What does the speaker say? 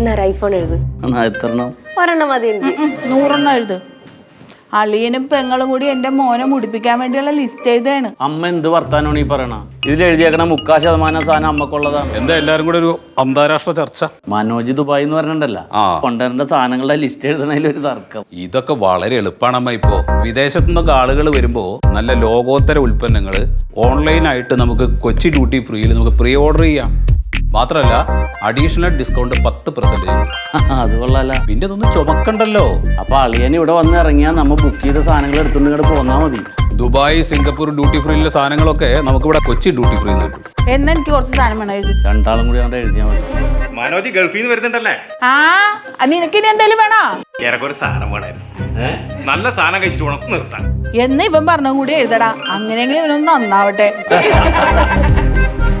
എന്നാ ഐഫോൺ എഴുത്? എന്നാ എത്രണ്ണം? ഒരെണ്ണം മതി എനിക്ക്. നൂറെണ്ണം എഴുത്. അളിയനും പെങ്ങളും കൂടി എന്റെ മോനെ മുടിപ്പിക്കാൻ വേണ്ടിയുള്ള ലിസ്റ്റ് എഴുതാണ് അമ്മ എന്ത് വർത്താനമാണ് ഈ പറയണ? ഇതിൽ എഴുതിയേക്കണ മുക്കാ ശതമാനം സാധനം അമ്മക്കുള്ളതാണ്. എന്താ എല്ലാരും കൂടെ ഒരു അന്താരാഷ്ട്ര ചർച്ച? മനോജ് ദുബായ് എന്ന് പറഞ്ഞിട്ടുണ്ടല്ല. കൊണ്ടുവരേണ്ട സാധനങ്ങളുടെ ലിസ്റ്റ് എഴുതണതിൽ ഒരു തർക്കം. ഇതൊക്കെ വളരെ എളുപ്പമാണമ്മ ഇപ്പോ. വിദേശത്തു നിന്നൊക്കെ ആളുകൾ വരുമ്പോ നല്ല ലോകോത്തര ഉൽപ്പന്നങ്ങൾ ഓൺലൈനായിട്ട് നമുക്ക് കൊച്ചി ഡ്യൂട്ടി ഫ്രീയിൽ നമുക്ക് പ്രീ ഓർഡർ ചെയ്യാം. മാത്രമല്ല അഡീഷണൽ ഡിസ്കൗണ്ട് പത്ത് പെർസെന്റേജ് അത് കൊള്ളാല. പിന്നെ ഇതൊന്ന് ചുമക്കണ്ടല്ലോ. അപ്പൊ അളിയൻ ഇവിടെ വന്ന് ഇറങ്ങിയാൽ നമ്മൾ ബുക്ക് ചെയ്ത സാധനങ്ങൾ എടുത്തുകൊണ്ട് ഇങ്ങോട്ട് പോന്നാ മതി. ദുബായ് സിംഗപ്പൂർ ഡ്യൂട്ടി ഫ്രീയിലെ സാധനങ്ങളൊക്കെ നമുക്ക് ഇവിടെ കൊച്ചി ഡ്യൂട്ടി ഫ്രീ കിട്ടും. എന്നാ എനിക്ക് കുറച്ച് സാധനം വേണം എഴുതി. രണ്ടാളും കൂടി അങ്ങോട്ട് എഴുതിയാൽ മതി. മനോജ് ഗൾഫിൽ നിന്ന് വരുന്നുണ്ടല്ലേ? ആ നിനക്ക് ഇനി എന്തെങ്കിലും വേണോ? ഏറെക്കുറെ സാധനം വേണമായിരുന്നു നല്ല സാധനം കഴിച്ചിട്ട് വേണം നിർത്താൻ. എന്ന് ഇവൻ പറഞ്ഞ കൂടി എഴുതടാ. അങ്ങനെയെങ്കിലും ഇവനൊന്ന് നന്നാവട്ടെ.